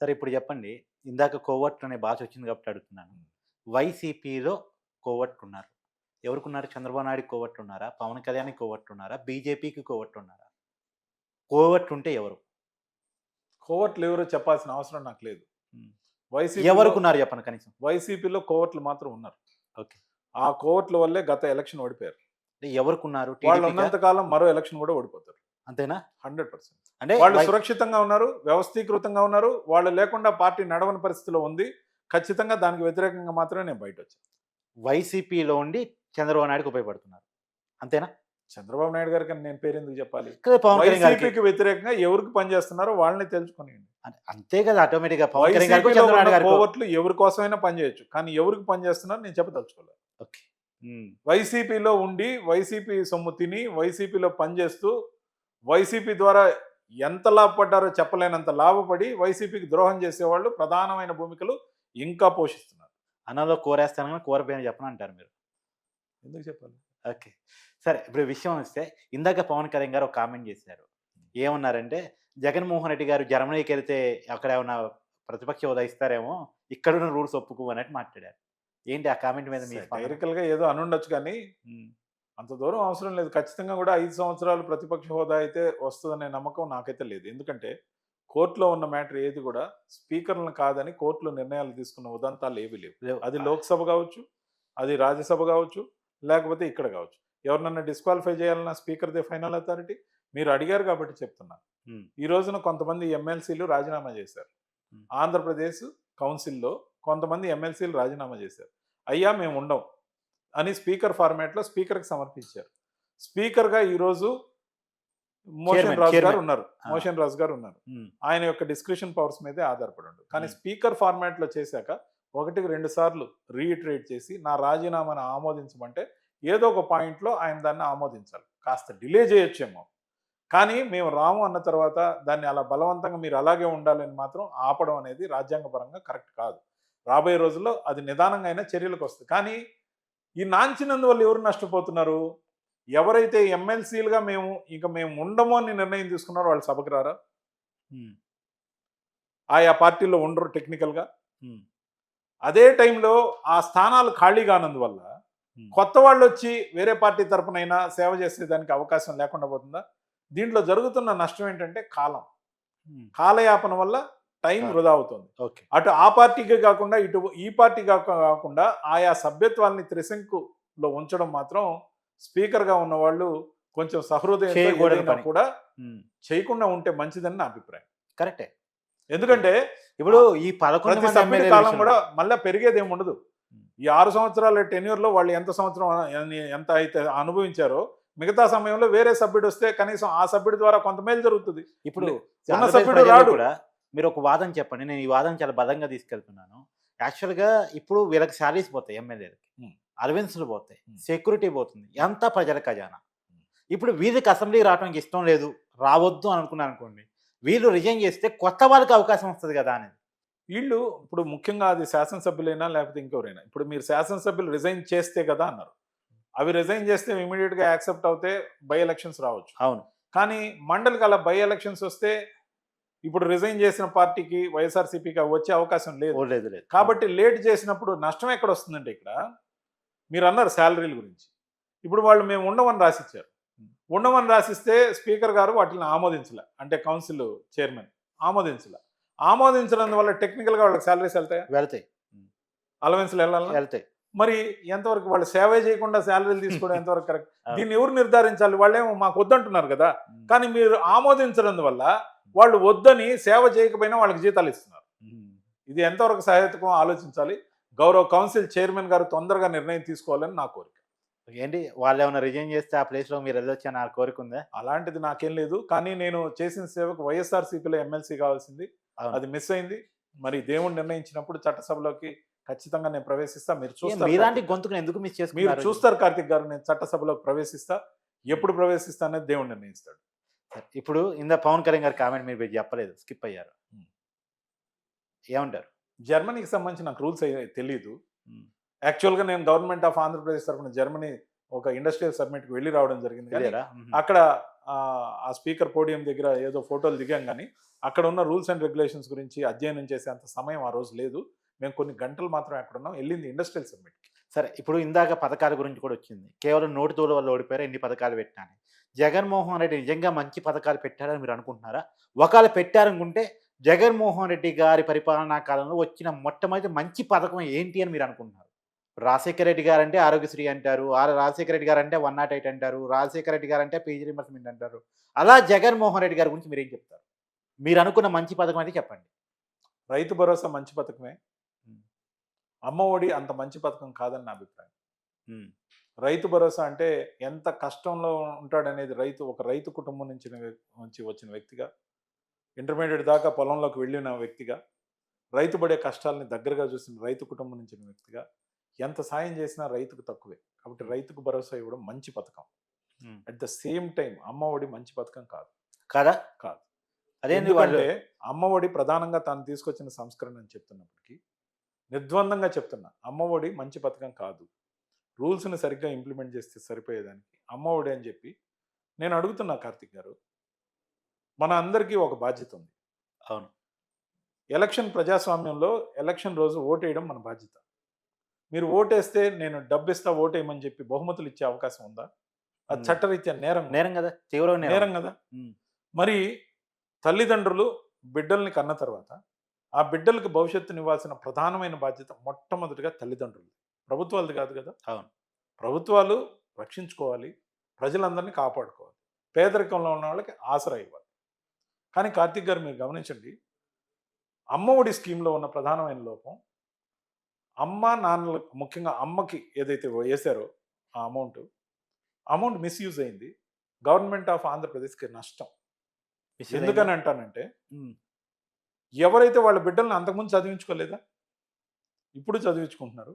సరే ఇప్పుడు చెప్పండి. ఇందాక కోవట్ అనే భాష వచ్చింది కాబట్టి అడుగుతున్నాను. వైసీపీలో కోవట్ ఉన్నారు. ఎవరుకున్నారు? చంద్రబాబు నాయుడు కోవట్ ఉన్నారా? పవన్ కళ్యాణ్ కోవట్ ఉన్నారా? బీజేపీకి కోవట్ ఉన్నారా? కోవట్ ఉంటే ఎవరు? కోవట్లు ఎవరో చెప్పాల్సిన అవసరం నాకు లేదు. వైసీపీ ఎవరికి ఉన్నారు చెప్పండి కనీసం? వైసీపీలో కోవట్లు మాత్రం ఉన్నారు. ఓకే. ఆ కోవట్ల వల్లే గత ఎలక్షన్ ఓడిపోయారు. అంటే ఎవరికి ఉన్నారు వాళ్ళు TDP కా? ఉన్నంత కాలం మరో ఎలక్షన్ కూడా ఓడిపోతారు. అంతేనా? Hundred percent. అంటే వాళ్ళు సురక్షితంగా ఉన్నారు వ్యవస్థీకృతంగా ఉన్నారు వాళ్ళు లేకుండా పార్టీ నడవని పరిస్థితిలో ఉంది. ఖచ్చితంగా దానికి వ్యతిరేకంగా మాత్రమే నేను బయట వచ్చాను వైసీపీలో ఉండి చంద్రబాబు నాయుడుకి ఉపయోగపడుతున్నారు. అంతేనా? చంద్రబాబు నాయుడు గారికి నేను పేరు ఎందుకు చెప్పాలి? వైసీపీకి వ్యతిరేకంగా ఎవరికి పనిచేస్తున్నారో వాళ్ళని తెలుసుకొని అం- అంతే కదా ఆటోమేటిక్గా పవన్ కళ్యాణ్ గారికి వైసీపీలో చంద్రబాబు ఉన్న నాయుడు గారికి. కోవట్లు ఎవరి కోసమైనా పనిచేయొచ్చు కానీ ఎవరికి పనిచేస్తున్నారో నేను చెప్పదలుచుకోలేదు ఓకే. వైసీపీలో ఉండి వైసీపీ సొమ్ము తిని వైసీపీలో పనిచేస్తూ వైసీపీ ద్వారా ఎంత లాభపడ్డారో చెప్పలేనంత లాభపడి వైసీపీకి ద్రోహం చేసేవాళ్ళు ప్రధానమైన భూమికలు ఇంకా పోషిస్తున్నారు. అన్నంలో కూరేస్తాను కానీ కూర పేరు చెప్పను అంటారు మీరు. ఎందుకు చెప్పాలి? ఓకే. సరే ఇప్పుడు విషయం వస్తే ఇందాక పవన్ కళ్యాణ్ గారు ఒక కామెంట్ చేశారు. ఏమన్నారంటే జగన్మోహన్ రెడ్డి గారు జర్మనీకి వెళ్తే అక్కడ ఏమన్నా ప్రతిపక్ష హోదా ఇస్తారేమో ఇక్కడున్న రూల్స్ ఒప్పుకో అన్నట్టు మాట్లాడారు. ఏంటి ఆ కామెంట్ మీద మీ స్పందన? డైరెక్ట్గా ఏదో అనుండొచ్చు కానీ అంత దూరం అవసరం లేదు. ఖచ్చితంగా కూడా ఐదు సంవత్సరాలు ప్రతిపక్ష హోదా అయితే వస్తుందనే నమ్మకం నాకైతే లేదు. ఎందుకంటే కోర్టులో ఉన్న మ్యాటర్ ఏది కూడా స్పీకర్లను కాదని కోర్టులో నిర్ణయాలు తీసుకున్న ఉదంతాలు ఏవి లేవు. అది లోక్సభ కావచ్చు అది రాజ్యసభ కావచ్చు లేకపోతే ఇక్కడ కావచ్చు. ఎవరినన్నా డిస్క్వాలిఫై చేయాలన్నా స్పీకర్దే ఫైనల్ అథారిటీ? మీరు అడిగారు కాబట్టి చెప్తున్నా. ఈ రోజున కొంతమంది ఎమ్మెల్సీలు రాజీనామా చేశారు. ఆంధ్రప్రదేశ్ కౌన్సిల్లో కొంతమంది ఎమ్మెల్సీలు రాజీనామా చేశారు. అయ్యా మేము ఉండం. అని స్పీకర్ ఫార్మాట్లో స్పీకర్కి సమర్పించారు. స్పీకర్గా ఈరోజు మోషన్ రాజు గారు. ఉన్నారు. మోషన్ రాజు గారు ఉన్నారు. ఆయన యొక్క డిస్క్రిప్షన్ పవర్స్ మీదే ఆధారపడి ఉండు కానీ. స్పీకర్ ఫార్మాట్లో చేశాక ఒకటికి రెండు సార్లు రీఇటరేట్ చేసి నా రాజీనామాను ఆమోదించమంటే ఏదో ఒక పాయింట్లో ఆయన దాన్ని ఆమోదించాలి. కాస్త డిలే చేయొచ్చేమో. కానీ మేము రాము అన్న తర్వాత దాన్ని అలా బలవంతంగా మీరు అలాగే ఉండాలని మాత్రం ఆపడం అనేది రాజ్యాంగపరంగా కరెక్ట్ కాదు. రాబోయే రోజుల్లో అది నిదానంగా అయినా చర్యలకు వస్తుంది. కానీ ఈ నాంచినందువల్ల ఎవరు నష్టపోతున్నారు? ఎవరైతే ఎమ్మెల్సీలుగా మేము ఇక మేము ఉండము అని నిర్ణయం తీసుకున్నారో వాళ్ళు సభకు రారా? ఆయా పార్టీలో ఉండరు టెక్నికల్గా? అదే టైంలో ఆ స్థానాలు ఖాళీ కానందువల్ల. కొత్త వాళ్ళు వచ్చి వేరే పార్టీ తరపునైనా సేవ చేసేదానికి అవకాశం లేకుండా పోతుందా? దీంట్లో జరుగుతున్న నష్టం ఏంటంటే కాలం. కాలయాపన వల్ల టైం. వృధా అవుతుంది ఓకే అటు ఆ పార్టీకి కాకుండా ఇటు ఈ పార్టీ కాక- కాకుండా ఆయా సభ్యత్వాల్ని త్రిశంకులో ఉంచడం మాత్రం స్పీకర్గా ఉన్న వాళ్ళు కొంచెం పని. కూడా చేయకుండా ఉంటే మంచిదని నా అభిప్రాయం కరెక్టే ఎందుకంటే ఇప్పుడు ఈ పదకొండు ఎమ్మెల్యేల కాలం కూడా మళ్ళీ పెరిగేది ఏమి ఉండదు. ఈ ఆరు సంవత్సరాల tenure లో వాళ్ళు ఎంత సంవత్సరం ఎంత అయితే అనుభవించారో మిగతా సమయంలో వేరే సభ్యుడు వస్తే కనీసం ఆ సభ్యుడి ద్వారా కొంత మేలు జరుగుతుంది ఇప్పుడు ఉన్న సభ్యుడు రాడు. మీరు ఒక వాదన చెప్పండి. నేను ఈ వాదన చాలా బలంగా తీసుకెళ్తున్నాను. యాక్చువల్గా ఇప్పుడు వీళ్ళకి శాలరీస్ పోతాయి ఎమ్మెల్యేలకి. అలవెన్స్లు పోతాయి. సెక్యూరిటీ పోతుంది. ఎంత ప్రజల ఖజానా? ఇప్పుడు వీళ్ళకి అసెంబ్లీ రావడానికి ఇష్టం లేదు. రావద్దు అని అనుకున్నాను అనుకోండి. వీళ్ళు రిజైన్ చేస్తే కొత్త వాళ్ళకి అవకాశం వస్తుంది కదా అనేది. వీళ్ళు ఇప్పుడు ముఖ్యంగా అది శాసనసభ్యులైనా లేకపోతే ఇంకెవరైనా. ఇప్పుడు మీరు శాసనసభ్యులు రిజైన్ చేస్తే కదా అన్నారు. అవి రిజైన్ చేస్తే immediate గా యాక్సెప్ట్ అవుతే బై ఎలక్షన్స్ రావచ్చు. అవును. కానీ మండలికి అలా బై ఎలక్షన్స్ వస్తే ఇప్పుడు రిజైన్ చేసిన పార్టీకి వైఎస్ఆర్సీపీకి వచ్చే అవకాశం లేదు. లేదు లేదు. కాబట్టి లేట్ చేసినప్పుడు నష్టం ఎక్కడ వస్తుందంటే ఇక్కడ మీరు అన్నారు శాలరీల గురించి. ఇప్పుడు వాళ్ళు మేము ఉండమని రాసిచ్చారు. ఉండమని రాసిస్తే స్పీకర్ గారు వాటిని ఆమోదించలే. అంటే కౌన్సిల్ చైర్మన్ ఆమోదించలే. ఆమోదించడం వల్ల టెక్నికల్గా వాళ్ళకి శాలరీస్ వెళ్తాయా? వెళ్తాయి. అలవెన్స్లు వెళ్ళాలా? వెళ్తాయి. మరి ఎంతవరకు వాళ్ళు సేవ చేయకుండా శాలరీలు తీసుకోవడం ఎంతవరకు కరెక్ట్. దీన్ని ఎవరు నిర్ధారించాలి? వాళ్ళేమో మాకు వద్దంటున్నారు కదా. కానీ మీరు ఆమోదించడం వల్ల వాళ్ళు వద్దని సేవ చేయకపోయినా వాళ్ళకి జీతాలు ఇస్తున్నారు. ఇది ఎంతవరకు సహాయకం ఆలోచించాలి? గౌరవ కౌన్సిల్ చైర్మన్ గారు తొందరగా నిర్ణయం తీసుకోవాలని నా కోరిక. ఏంటి? వాళ్ళు ఏమైనా రిజైన్ చేస్తే ఆ ప్లేస్లో మీరు వెళ్ళొచ్చా నా కోరిక ఉందా? అలాంటిది నాకేం లేదు. కానీ నేను చేసిన సేవకు వైఎస్ఆర్సీపీలో ఎమ్మెల్సీ కావాల్సింది. అది మిస్ అయింది. మరి దేవుడు నిర్ణయించినప్పుడు చట్టసభలోకి ఖచ్చితంగా నేను ప్రవేశిస్తా. మీరు చూస్తారు మీలాంటి. గొంతుకుని ఎందుకు మిస్ మీరు చేసుకున్నారు? చూస్తారు కార్తిక్ గారు నేను చట్టసభలోకి ప్రవేశిస్తా. ఎప్పుడు ప్రవేశిస్తా అనేది దేవుడు నిర్ణయిస్తాడు. ఇప్పుడు ఇంద పవన్ కళ్యాణ్ గారి కామెంట్ మీరు చెప్పలేదు స్కిప్ అయ్యారు. ఏమంటారు? జర్మనీకి సంబంధించి నాకు రూల్స్ తెలియదు. యాక్చువల్గా నేను గవర్నమెంట్ ఆఫ్ ఆంధ్రప్రదేశ్ తరఫున జర్మనీ ఒక ఇండస్ట్రియల్ సబ్మిట్కి వెళ్ళి రావడం జరిగింది. కానీ. అక్కడ ఆ, స్పీకర్ పోడియం దగ్గర ఏదో ఫోటోలు దిగాం కానీ అక్కడ ఉన్న రూల్స్ అండ్ రెగ్యులేషన్స్ గురించి అధ్యయనం చేసేంత సమయం ఆ రోజు లేదు. మేము కొన్ని గంటలు మాత్రం అక్కడ ఉన్నాం. వెళ్ళింది ఇండస్ట్రియల్ సమ్మిట్ సరే ఇప్పుడు ఇందాక పథకాల గురించి కూడా వచ్చింది. కేవలం నోటి తోడు వల్ల ఓడిపోయారు? ఎన్ని పథకాలు పెట్టాను జగన్మోహన్ రెడ్డి నిజంగా మంచి పథకాలు పెట్టారని మీరు అనుకుంటున్నారా? ఒకవేళ పెట్టారనుకుంటే జగన్మోహన్ రెడ్డి గారి పరిపాలనా కాలంలో వచ్చిన మొట్టమొదటి మంచి పథకం ఏంటి అని మీరు అనుకుంటున్నారు? రాజశేఖర రెడ్డి గారు అంటే ఆరోగ్యశ్రీ అంటారు రాజశేఖర రెడ్డి గారు అంటే వన్ నాట్ ఎయిట్ అంటారు రాజశేఖర రెడ్డి గారు అంటే పీజీ రిమర్స్మెంట్ అంటారు. అలా జగన్మోహన్ రెడ్డి గారి గురించి మీరు ఏం చెప్తారు? మీరు అనుకున్న మంచి పథకం అయితే చెప్పండి. రైతు భరోసా మంచి పథకమే. అమ్మ ఒడి అంత మంచి పథకం కాదని నా అభిప్రాయం. రైతు భరోసా అంటే ఎంత కష్టంలో ఉంటాడనేది రైతు ఒక రైతు కుటుంబం నుంచి నుంచి వచ్చిన వ్యక్తిగా ఇంటర్మీడియట్ దాకా పొలంలోకి వెళ్ళిన వ్యక్తిగా రైతు పడే కష్టాలని దగ్గరగా చూసిన రైతు కుటుంబం నుంచి వ్యక్తిగా ఎంత సాయం చేసినా రైతుకు తక్కువే. కాబట్టి రైతుకు భరోసా ఇవ్వడం మంచి పథకం. అట్ ద సేమ్ టైం అమ్మ ఒడి మంచి పథకం కాదు. కాదా? కాదు. అదేంటి వాళ్ళు ఎందుకంటే అమ్మ ఒడి ప్రధానంగా తాను తీసుకొచ్చిన సంస్కరణ అని చెప్తున్నప్పటికీ నిర్ద్వందంగా చెప్తున్నా అమ్మ ఒడి మంచి పథకం కాదు. రూల్స్ని సరిగ్గా ఇంప్లిమెంట్ చేస్తే సరిపోయేదానికి. అమ్మ ఒడి అని చెప్పి నేను అడుగుతున్నా కార్తిక్ గారు. మన అందరికీ ఒక బాధ్యత ఉంది. అవును. ఎలక్షన్ ప్రజాస్వామ్యంలో ఎలక్షన్ రోజు ఓటేయడం మన బాధ్యత. మీరు ఓటేస్తే నేను డబ్బు ఇస్తా ఓటేయమని చెప్పి బహుమతులు ఇచ్చే అవకాశం ఉందా? అది. చట్టరీత్యా నేరం నేరం కదా. తీవ్రమైన నేరం. కదా. మరి తల్లిదండ్రులు బిడ్డల్ని కన్న తర్వాత ఆ బిడ్డలకు భవిష్యత్తుని ఇవ్వాల్సిన ప్రధానమైన బాధ్యత మొట్టమొదటిగా తల్లిదండ్రులు ప్రభుత్వాలది కాదు కదా! అవును. ప్రభుత్వాలు రక్షించుకోవాలి. ప్రజలందరినీ కాపాడుకోవాలి. పేదరికంలో ఉన్న వాళ్ళకి ఆసరా ఇవ్వాలి. కానీ కార్తీక్ గారు మీరు గమనించండి. అమ్మ ఒడి స్కీమ్లో ఉన్న ప్రధానమైన లోపం అమ్మ నాన్నల ముఖ్యంగా అమ్మకి ఏదైతే వేశారో ఆ అమౌంట్ అమౌంట్ మిస్యూజ్ అయింది. గవర్నమెంట్ ఆఫ్ ఆంధ్రప్రదేశ్కి నష్టం. ఎందుకని అంటానంటే. ఎవరైతే వాళ్ళ బిడ్డల్ని అంతకుముందు చదివించుకోలేదా? ఇప్పుడు చదివించుకుంటున్నారు.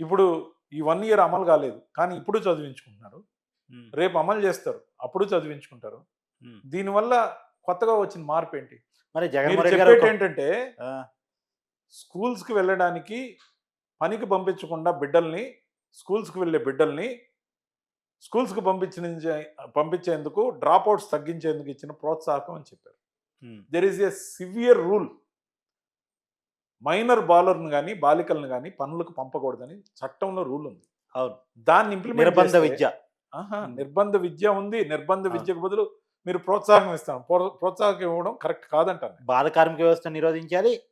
ఇప్పుడు ఈ వన్ ఇయర్ అమలు కాలేదు. కానీ ఇప్పుడు చదివించుకుంటున్నారు. రేపు అమలు చేస్తారు. అప్పుడు చదివించుకుంటారు. దీనివల్ల కొత్తగా వచ్చిన మార్పు ఏంటి మరి ఒక- ఏంటంటే స్కూల్స్కి వెళ్ళడానికి పనికి పంపించకుండా బిడ్డల్ని స్కూల్స్కి వెళ్ళే బిడ్డల్ని స్కూల్స్కి పంపించిన పంపించేందుకు డ్రాప్ అవుట్స్ తగ్గించేందుకు ఇచ్చిన ప్రోత్సాహకం అని చెప్పారు. There is a severe rule minor బాలర్ను కానీ బాలికలను కానీ పనులకు పంపకూడదని చట్టంలో రూల్ ఉంది. అవును. దాన్ని ఇంప్లిమెంట్ నిర్బంధ విద్య. నిర్బంధ విద్య ఉంది. నిర్బంధ. విద్యకు బదులు మీరు ప్రోత్సాహం ఇస్తాం. ప్రో- ప్రోత్సాహం ఇవ్వడం కరెక్ట్ కాదంటాను బాల కార్మిక వ్యవస్థ నిరోధించాలి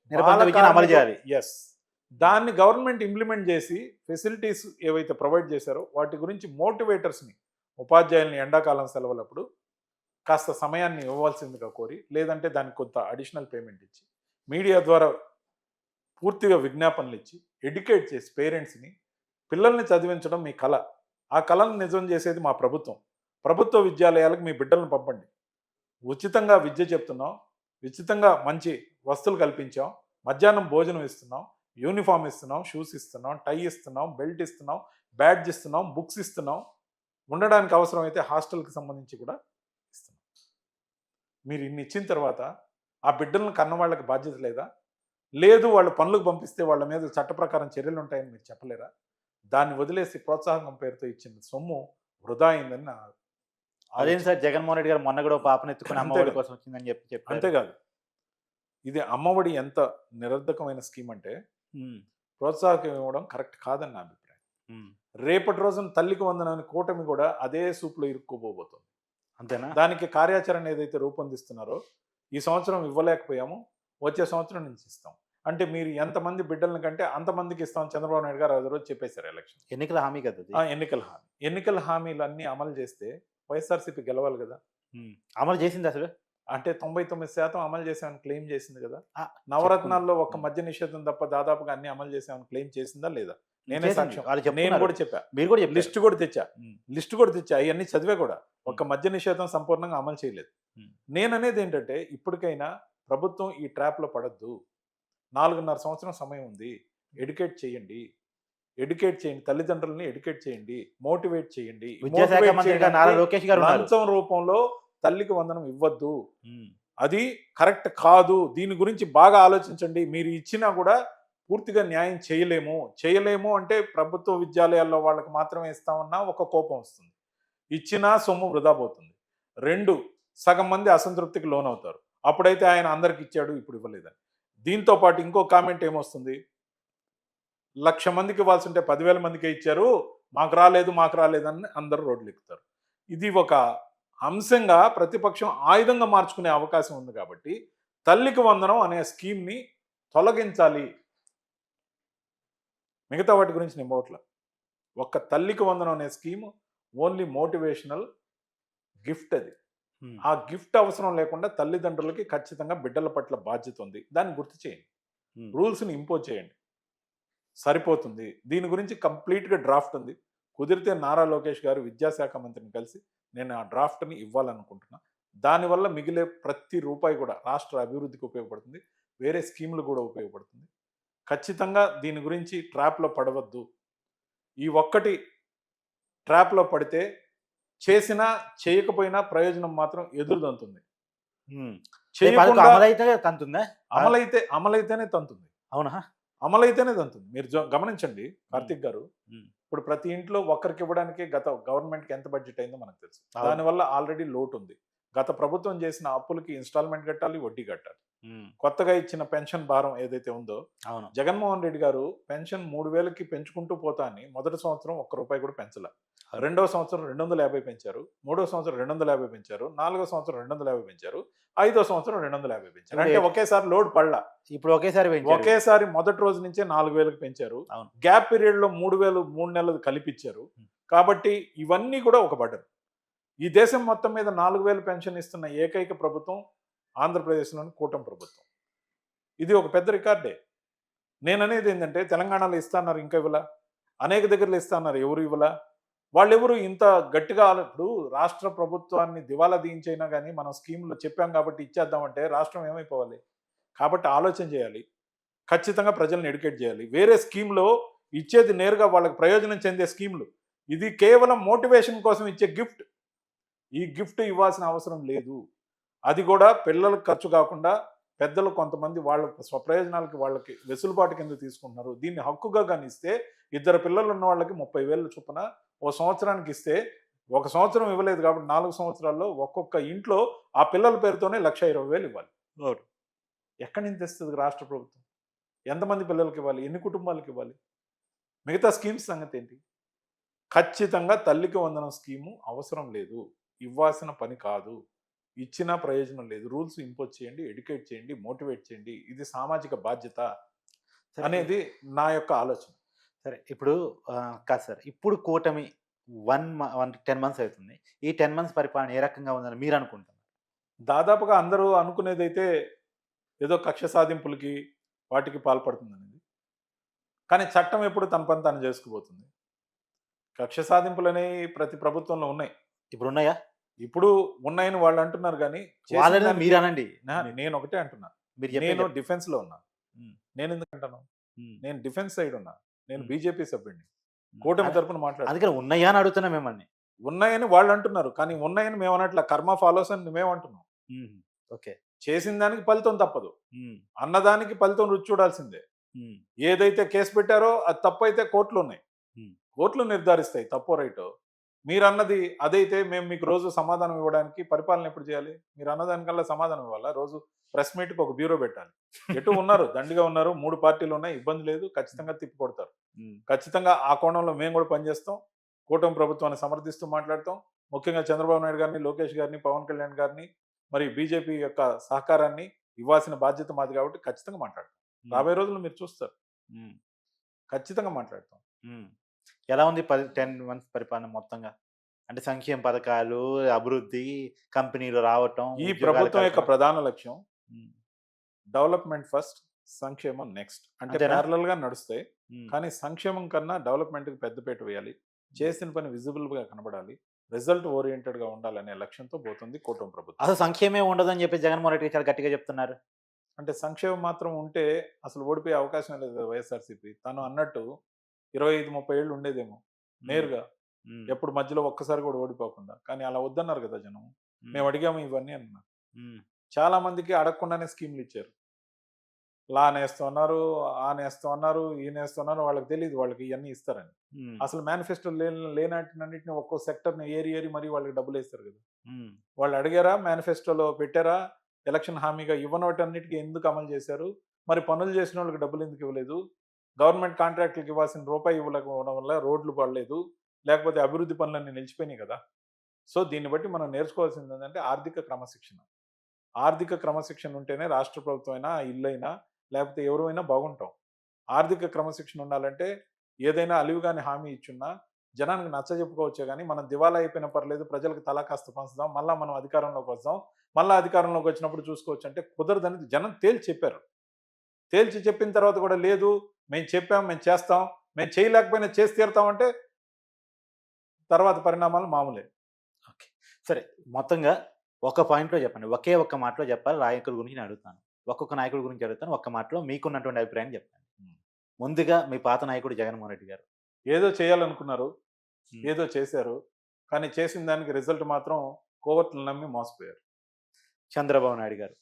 అమలు చేయాలి. ఎస్ దాన్ని గవర్నమెంట్ ఇంప్లిమెంట్ చేసి ఫెసిలిటీస్ ఏవైతే ప్రొవైడ్ చేశారో వాటి గురించి మోటివేటర్స్ని ఉపాధ్యాయుల్ని ఎండాకాలం సెలవులప్పుడు కాస్త సమయాన్ని ఇవ్వాల్సిందిగా కోరి లేదంటే దానికి కొంత అడిషనల్ పేమెంట్ ఇచ్చి మీడియా ద్వారా పూర్తిగా విజ్ఞాపనలు ఇచ్చి ఎడ్యుకేట్ చేసి పేరెంట్స్ని పిల్లల్ని చదివించడం మీ కళ. ఆ కళను నిజం చేసేది మా ప్రభుత్వం. ప్రభుత్వ విద్యాలయాలకు మీ బిడ్డలను పంపండి. ఉచితంగా విద్య చెప్తున్నాం. ఉచితంగా మంచి వస్తువులు కల్పించాం. మధ్యాహ్నం భోజనం ఇస్తున్నాం. యూనిఫామ్ ఇస్తున్నాం. షూస్ ఇస్తున్నాం. టై ఇస్తున్నాం. బెల్ట్ ఇస్తున్నాం. బ్యాడ్జ్ ఇస్తున్నాం. బుక్స్ ఇస్తున్నాం. ఉండడానికి అవసరమైతే హాస్టల్కి సంబంధించి కూడా ఇస్తున్నాం. మీరు ఇన్ని ఇచ్చిన తర్వాత ఆ బిడ్డలను కన్న వాళ్ళకి బాధ్యత లేదా? లేదు వాళ్ళు పనులకు పంపిస్తే వాళ్ళ మీద చట్ట ప్రకారం చర్యలు ఉంటాయని మీరు చెప్పలేరా? దాన్ని వదిలేసి ప్రోత్సాహం పేరుతో ఇచ్చిన సొమ్ము వృధా అయిందని నా అదేం సార్? జగన్మోహన్ రెడ్డి గారు మొన్న కూడా పాపను ఎత్తుకుని అమ్మఒడి. కోసం వచ్చిందని చెప్పి చెప్పారు. అంతేకాదు. ఇది అమ్మఒడి ఎంత నిరర్ధకమైన స్కీమ్ అంటే. ప్రోత్సాహకం ఇవ్వడం కరెక్ట్ కాదని నా అభిప్రాయం. రేపటి రోజున తల్లికి వందనని కూటమి కూడా అదే సూప్లో ఇరుక్కోబోతుంది అంతేనా? దానికి కార్యాచరణ ఏదైతే రూపొందిస్తున్నారో ఈ సంవత్సరం ఇవ్వలేకపోయాము వచ్చే సంవత్సరం నుంచి ఇస్తాం. అంటే మీరు ఎంతమంది బిడ్డలను కంటే అంతమందికి ఇస్తాం చంద్రబాబు నాయుడు గారు అది రోజు చెప్పేశారు ఎలక్షన్. ఎన్నికల హామీ కదా ఎన్నికల హామీ. ఎన్నికల హామీలు అన్నీ అమలు చేస్తే వైఎస్ఆర్సీపీ గెలవాలి కదా. అమలు చేసింది అసలు? అంటే తొంభై తొమ్మిది శాతం అమలు చేసామని క్లెయిమ్ చేసింది కదా? నవరత్నాల్లో ఒక్క చెప్పుకుంది. మద్య నిషేధం తప్ప దాదాపుగా అన్ని అమలు చేసామని క్లెయిమ్ చేసిందా లేదా? నేనే. సాక్ష్యం. నేను. కూడా చెప్పా. మీరు కూడా. లిస్ట్ కూడా తెచ్చా. లిస్ట్ కూడా తెచ్చా. అవన్నీ చదివే కూడా. ఒక్క మద్య నిషేధం సంపూర్ణంగా అమలు చేయలేదు. నేను అనేది ఏంటంటే ఇప్పటికైనా ప్రభుత్వం ఈ ట్రాప్లో పడద్దు. నాలుగున్నర సంవత్సరం సమయం ఉంది. ఎడ్యుకేట్ చేయండి. ఎడ్యుకేట్ చేయండి. తల్లిదండ్రులని ఎడ్యుకేట్ చేయండి. మోటివేట్ చేయండి. లంచం రూపంలో తల్లికి వందనం ఇవ్వద్దు. అది కరెక్ట్ కాదు. దీని గురించి బాగా ఆలోచించండి. మీరు ఇచ్చినా కూడా పూర్తిగా న్యాయం చేయలేము. చేయలేము అంటే ప్రభుత్వ విద్యాలయాల్లో వాళ్ళకి మాత్రమే ఇస్తామన్నా ఒక కోపం వస్తుంది. ఇచ్చినా సొమ్ము వృధా పోతుంది. రెండు సగం మంది అసంతృప్తికి లోనవుతారు. అప్పుడైతే ఆయన అందరికి ఇచ్చాడు ఇప్పుడు ఇవ్వలేదని. దీంతో పాటు ఇంకో కామెంట్ ఏమొస్తుంది? లక్ష మందికి ఇవ్వాల్సి ఉంటే పదివేల మందికే ఇచ్చారు మాకు రాలేదు మాకు రాలేదని అందరూ రోడ్లు ఎక్కుతారు. ఇది ఒక అంశంగా ప్రతిపక్షం ఆయుధంగా మార్చుకునే అవకాశం ఉంది కాబట్టి తల్లికి వందనం అనే స్కీమ్ని తొలగించాలి. మిగతా వాటి గురించి నేను పోవట్ల. ఒక్క తల్లికి వందనం అనే స్కీమ్ ఓన్లీ మోటివేషనల్ గిఫ్ట్ అది. ఆ గిఫ్ట్ అవసరం లేకుండా తల్లిదండ్రులకి ఖచ్చితంగా బిడ్డల పట్ల బాధ్యత ఉంది. దాన్ని గుర్తు చేయండి. రూల్స్ని ఇంపోజ్ చేయండి. సరిపోతుంది. దీని గురించి కంప్లీట్గా డ్రాఫ్ట్ ఉంది. కుదిరితే నారా లోకేష్ గారు విద్యాశాఖ మంత్రిని కలిసి నేను ఆ డ్రాఫ్ట్ని ఇవ్వాలనుకుంటున్నా. దానివల్ల మిగిలే ప్రతి రూపాయి కూడా రాష్ట్ర అభివృద్ధికి ఉపయోగపడుతుంది. వేరే స్కీములు కూడా ఉపయోగపడుతుంది. ఖచ్చితంగా దీని గురించి ట్రాప్లో పడవద్దు. ఈ ఒక్కటి ట్రాప్లో పడితే చేసినా చేయకపోయినా ప్రయోజనం మాత్రం ఎదురుదంతుంది. అమలైతే తంతుందా? అమలైతే అమలైతేనే తంతుంది. అవునా? అమలైతేనే తంతుంది. మీరు గమనించండి కార్తిక్ గారు. ఇప్పుడు ప్రతి ఇంట్లో ఒక్కరికి ఇవ్వడానికి గత గవర్నమెంట్కి ఎంత బడ్జెట్ అయిందో మనకు తెలుసు. దానివల్ల ఆల్రెడీ లోటు ఉంది గత ప్రభుత్వం చేసిన అప్పులకి ఇన్స్టాల్మెంట్ కట్టాలి వడ్డీ కట్టాలి. కొత్తగా ఇచ్చిన పెన్షన్ భారం ఏదైతే ఉందో అవును. జగన్మోహన్ రెడ్డి గారు పెన్షన్ మూడు వేలకి పెంచుకుంటూ పోతా అని మొదటి సంవత్సరం ఒక్క రూపాయి కూడా పెంచలే. రెండో సంవత్సరం రెండు వందల యాభై పెంచారు మూడో సంవత్సరం రెండు వందల యాభై పెంచారు నాలుగో సంవత్సరం రెండు వందల యాభై పెంచారు ఐదో సంవత్సరం రెండు వందల యాభై పెంచారు. అంటే ఒకేసారి లోడ్ పడలా. ఇప్పుడు ఒకేసారి. ఒకేసారి మొదటి రోజు నుంచే నాలుగు వేలకు పెంచారు. గ్యాప్ పీరియడ్లో మూడు వేలు మూడు నెలలు కలిపిచ్చారు. Hmm. కాబట్టి ఇవన్నీ కూడా ఒక బటన్. ఈ దేశం మొత్తం మీద నాలుగు వేలు పెన్షన్ ఇస్తున్న ఏకైక ప్రభుత్వం ఆంధ్రప్రదేశ్లోని కూటమి ప్రభుత్వం. ఇది ఒక పెద్ద రికార్డే. నేను అనేది ఏంటంటే తెలంగాణలో ఇస్తాన్నారు ఇంకా ఇవ్వలా? అనేక దగ్గరలో ఇస్తాన్నారు ఎవరు ఇవ్వలా? వాళ్ళెవరు ఇంత గట్టిగా అప్పుడు ఇప్పుడు రాష్ట్ర ప్రభుత్వాన్ని దివాలా దించైనా కానీ మనం స్కీమ్లో చెప్పాం కాబట్టి ఇచ్చేద్దామంటే రాష్ట్రం ఏమైపోవాలి? కాబట్టి ఆలోచన చేయాలి. ఖచ్చితంగా ప్రజల్ని ఎడ్యుకేట్ చేయాలి. వేరే స్కీమ్లో ఇచ్చేది నేరుగా వాళ్ళకి ప్రయోజనం చెందే స్కీములు. ఇది కేవలం మోటివేషన్ కోసం ఇచ్చే గిఫ్ట్. ఈ గిఫ్ట్ ఇవ్వాల్సిన అవసరం లేదు. అది కూడా పిల్లలకు ఖర్చు కాకుండా పెద్దలు కొంతమంది వాళ్ళ స్వప్రయోజనాలకి వాళ్ళకి వెసులుబాటు కింద తీసుకుంటున్నారు. దీన్ని హక్కుగా కానీ ఇస్తే ఇద్దరు పిల్లలు ఉన్న వాళ్ళకి ముప్పై వేలు చొప్పున ఓ సంవత్సరానికి ఇస్తే ఒక సంవత్సరం ఇవ్వలేదు కాబట్టి నాలుగు సంవత్సరాల్లో ఒక్కొక్క ఇంట్లో ఆ పిల్లల పేరుతోనే లక్ష ఇరవై వేలు ఇవ్వాలి. ఎక్కడి నుంచి తెస్తుంది రాష్ట్ర ప్రభుత్వం? ఎంతమంది పిల్లలకి ఇవ్వాలి? ఎన్ని కుటుంబాలకు ఇవ్వాలి? మిగతా స్కీమ్స్ సంగతి ఏంటి? ఖచ్చితంగా తల్లికి వందనం స్కీము అవసరం లేదు. ఇవ్వాల్సిన పని కాదు. ఇచ్చినా ప్రయోజనం లేదు. రూల్స్ ఇంపోజ్ చేయండి ఎడ్యుకేట్ చేయండి మోటివేట్ చేయండి. ఇది సామాజిక బాధ్యత అనేది నా యొక్క ఆలోచన. సరే ఇప్పుడు కాదు సార్ ఇప్పుడు కూటమి వన్ వన్ టెన్ మంత్స్ అవుతుంది. ఈ టెన్ మంత్స్ పరిపాలన ఏ రకంగా ఉందని మీరు అనుకుంటున్నారు? దాదాపుగా అందరూ అనుకునేదైతే ఏదో కక్ష సాధింపులకి వాటికి పాల్పడుతుందనేది. కానీ చట్టం ఎప్పుడు తన పని తను చేసుకుపోతుంది. కక్ష సాధింపులు అనేవి ప్రతి ప్రభుత్వంలో ఉన్నాయి. ఇప్పుడు ఉన్నాయా ఇప్పుడు ఉన్నాయని వాళ్ళు అంటున్నారు కానీ వాళ్ళని మీరు అనండి నేను ఒకటే అంటున్నా. నేను డిఫెన్స్లో ఉన్నా. నేను ఎందుకు అంటాను? ఉమ్. నేను డిఫెన్స్ సైడ్ ఉన్నా. నేను. బీజేపీ సభ్యుడిని. కూటమి తరపున మాట్లాడు. అందుకని ఉన్నాయా అని అడుగుతున్నా మిమ్మల్ని. ఉన్నాయని వాళ్ళు అంటున్నారు. కానీ ఉన్నాయని మేము అనట్ల. కర్మ ఫాలోస్ అని మేము అంటున్నాం. ఓకే. చేసిన దానికి ఫలితం తప్పదు. అన్నదానికి ఫలితం రుచి చూడాల్సిందే. ఏదైతే కేసు పెట్టారో అది తప్పు అయితే కోర్టులు ఉన్నాయి. కోర్టులు నిర్ధారిస్తాయి తప్పో రైటో. మీరు అన్నది అదైతే మేము మీకు రోజు సమాధానం ఇవ్వడానికి పరిపాలన ఎప్పుడు చేయాలి? మీరు అన్నదానికల్లా సమాధానం ఇవ్వాలా? రోజు ప్రెస్ మీట్కి ఒక బ్యూరో పెట్టాలి. ఎటు ఉన్నారు? దండిగా ఉన్నారు? మూడు పార్టీలు ఉన్నాయి. ఇబ్బంది లేదు. ఖచ్చితంగా తిప్పి కొడతారు. ఖచ్చితంగా ఆ కోణంలో మేము కూడా పనిచేస్తాం కూటమి ప్రభుత్వాన్ని సమర్థిస్తూ మాట్లాడతాం. ముఖ్యంగా చంద్రబాబు నాయుడు గారిని లోకేష్ గారిని పవన్ కళ్యాణ్ గారిని మరి బీజేపీ యొక్క సహకారాన్ని ఇవ్వాల్సిన బాధ్యత మాది కాబట్టి ఖచ్చితంగా మాట్లాడతాం. రాబోయే రోజుల్లో మీరు చూస్తారు. ఖచ్చితంగా మాట్లాడతాం. ఎలా ఉంది పది టెన్ మంత్స్ పరిపాలన మొత్తంగా? అంటే సంక్షేమ పథకాలు అభివృద్ధి కంపెనీలు రావటం ఈ ప్రభుత్వం యొక్క. ప్రధాన లక్ష్యం డెవలప్మెంట్ ఫస్ట్ సంక్షేమం నెక్స్ట్. అంటే? ప్యారలల్గా నడుస్తాయి కానీ సంక్షేమం కన్నా డెవలప్మెంట్కి పెద్దపీట వేయాలి. చేసిన పని విజిబుల్గా కనబడాలి. రిజల్ట్ ఓరియంటెడ్గా ఉండాలనే లక్ష్యంతో పోతుంది కూటమి ప్రభుత్వం. అసలు సంక్షేమే ఉండదని చెప్పి జగన్మోహన్ రెడ్డి చాలా గట్టిగా చెప్తున్నారు. అంటే సంక్షేమం మాత్రం ఉంటే అసలు ఓడిపోయే అవకాశం లేదు వైఎస్ఆర్సీపీ. తను అన్నట్టు ఇరవై ఐదు ముప్పై ఏళ్ళు ఉండేదేమో నేరుగా. ఎప్పుడు మధ్యలో ఒక్కసారి కూడా ఓడిపోకుండా. కానీ అలా వద్దన్నారు కదా జనం. మేము అడిగాము ఇవన్నీ అన్నారు ఉమ్, చాలా మందికి అడగకుండానే స్కీమ్లు ఇచ్చారు. లా నేస్తున్నారు ఆ నేస్తున్నారు ఈ నేస్తున్నారు వాళ్ళకి తెలియదు వాళ్ళకి ఇవన్నీ ఇస్తారని. అసలు మేనిఫెస్టో లేని లేనటినన్నింటిని ఒక్కో సెక్టర్ని ఏరి ఏరి మరీ వాళ్ళకి డబ్బులు వేస్తారు కదా వాళ్ళు అడిగారా మేనిఫెస్టోలో పెట్టారా ఎలక్షన్ హామీగా ఇవ్వనోటన్నిటికీ ఎందుకు అమలు చేశారు? మరి పనులు చేసిన వాళ్ళకి డబ్బులు ఎందుకు ఇవ్వలేదు? గవర్నమెంట్ కాంట్రాక్టులకు ఇవ్వాల్సిన రూపాయి ఇవ్వలేకపోవడం వల్ల రోడ్లు పడలేదు. లేకపోతే అభివృద్ధి పనులన్నీ నిలిచిపోయినాయి కదా! సో దీన్ని బట్టి మనం నేర్చుకోవాల్సింది ఏంటంటే ఆర్థిక క్రమశిక్షణ. ఆర్థిక క్రమశిక్షణ ఉంటేనే రాష్ట్ర ప్రభుత్వం అయినా ఇల్లు అయినా లేకపోతే ఎవరైనా బాగుంటాం. ఆర్థిక క్రమశిక్షణ ఉండాలంటే ఏదైనా అలివిగాని హామీ ఇచ్చున్నా జనానికి నచ్చ చెప్పుకోవచ్చే కానీ మనం దివాలా అయిపోయినా పర్లేదు ప్రజలకు తలా కాస్త పంచుదాం మళ్ళీ మనం అధికారంలోకి వస్తాం. మళ్ళీ అధికారంలోకి వచ్చినప్పుడు చూసుకోవచ్చు అంటే కుదరదని జనం తేల్చి చెప్పారు. తేల్చి చెప్పిన తర్వాత కూడా లేదు మేము చెప్పాం మేము చేస్తాం మేము చేయలేకపోయినా చేసి తీరుతామంటే తర్వాత పరిణామాలు మామూలే. సరే మొత్తంగా ఒక పాయింట్లో చెప్పండి. ఒకే ఒక్క మాటలో చెప్పాలి నాయకుల గురించి నేను అడుగుతాను. ఒక్కొక్క నాయకుడి గురించి అడుగుతాను ఒక్క మాటలో మీకున్నటువంటి అభిప్రాయం చెప్పండి. ముందుగా మీ పాత నాయకుడు జగన్మోహన్ రెడ్డి గారు. ఏదో చేయాలనుకున్నారు. ఏదో చేశారు కానీ చేసిన దానికి రిజల్ట్ మాత్రం కోవర్టులు నమ్మి మోసపోయారు. చంద్రబాబు నాయుడు గారు.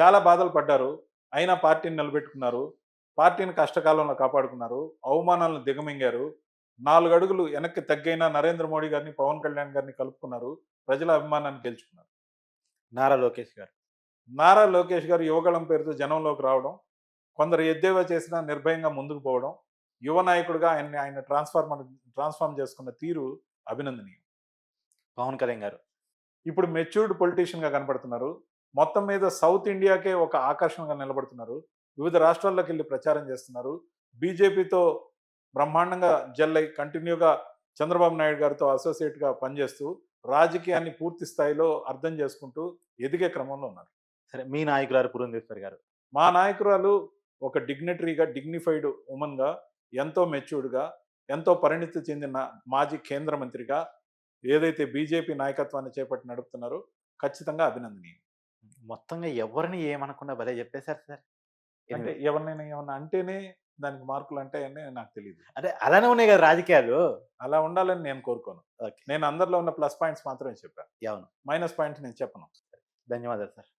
చాలా బాధలు పడ్డారు. అయినా పార్టీని నిలబెట్టుకున్నారు. పార్టీని కష్టకాలంలో కాపాడుకున్నారు. అవమానాలను దిగమింగారు. నాలుగు అడుగులు వెనక్కి తగ్గైనా నరేంద్ర మోడీ గారిని పవన్ కళ్యాణ్ గారిని కలుపుకున్నారు. ప్రజల అభిమానాన్ని గెలుచుకున్నారు. నారా లోకేష్ గారు. నారా లోకేష్ గారు యువగళం పేరుతో జనంలోకి రావడం కొందరు ఎద్దేవా చేసినా నిర్భయంగా ముందుకు పోవడం యువ నాయకుడిగా ఆయన్ని ఆయన ట్రాన్స్ఫార్మర్ ట్రాన్స్ఫార్మ్ చేసుకున్న తీరు అభినందనీయం. పవన్ కళ్యాణ్ గారు. ఇప్పుడు మెచ్యూర్డ్ పొలిటీషియన్గా కనపడుతున్నారు. మొత్తం మీద సౌత్ ఇండియాకే ఒక ఆకర్షణగా నిలబడుతున్నారు. వివిధ రాష్ట్రాల్లోకి వెళ్ళి ప్రచారం చేస్తున్నారు. బీజేపీతో బ్రహ్మాండంగా జల్లై కంటిన్యూగా చంద్రబాబు నాయుడు గారితో అసోసియేట్గా పనిచేస్తూ రాజకీయాన్ని పూర్తి స్థాయిలో అర్థం చేసుకుంటూ ఎదిగే క్రమంలో ఉన్నారు. సరే మీ నాయకురాలు పురంధేశ్వర్ గారు? మా నాయకురాలు ఒక డిగ్నిటరీగా డిగ్నిఫైడ్ ఉమెన్గా ఎంతో మెచ్యూర్డ్గా ఎంతో పరిణితి చెందిన మాజీ కేంద్ర మంత్రిగా ఏదైతే బీజేపీ నాయకత్వాన్ని చేపట్టి నడుపుతున్నారో ఖచ్చితంగా అభినందనీయం. మొత్తంగా ఎవరిని ఏమనకుండా భలే చెప్పేశారు సార్. అంటే ఎవరినైనా ఏమన్నా అంటేనే దానికి మార్కులు అంటే అని నాకు తెలియదు అంటే అలానే ఉన్నాయి కదా రాజకీయాలు. అలా ఉండాలని నేను కోరుకోను. నేను అందరిలో ఉన్న ప్లస్ పాయింట్స్ మాత్రమే చెప్పాను అవును. మైనస్ పాయింట్స్ నేను చెప్పను. ధన్యవాదాలు సార్.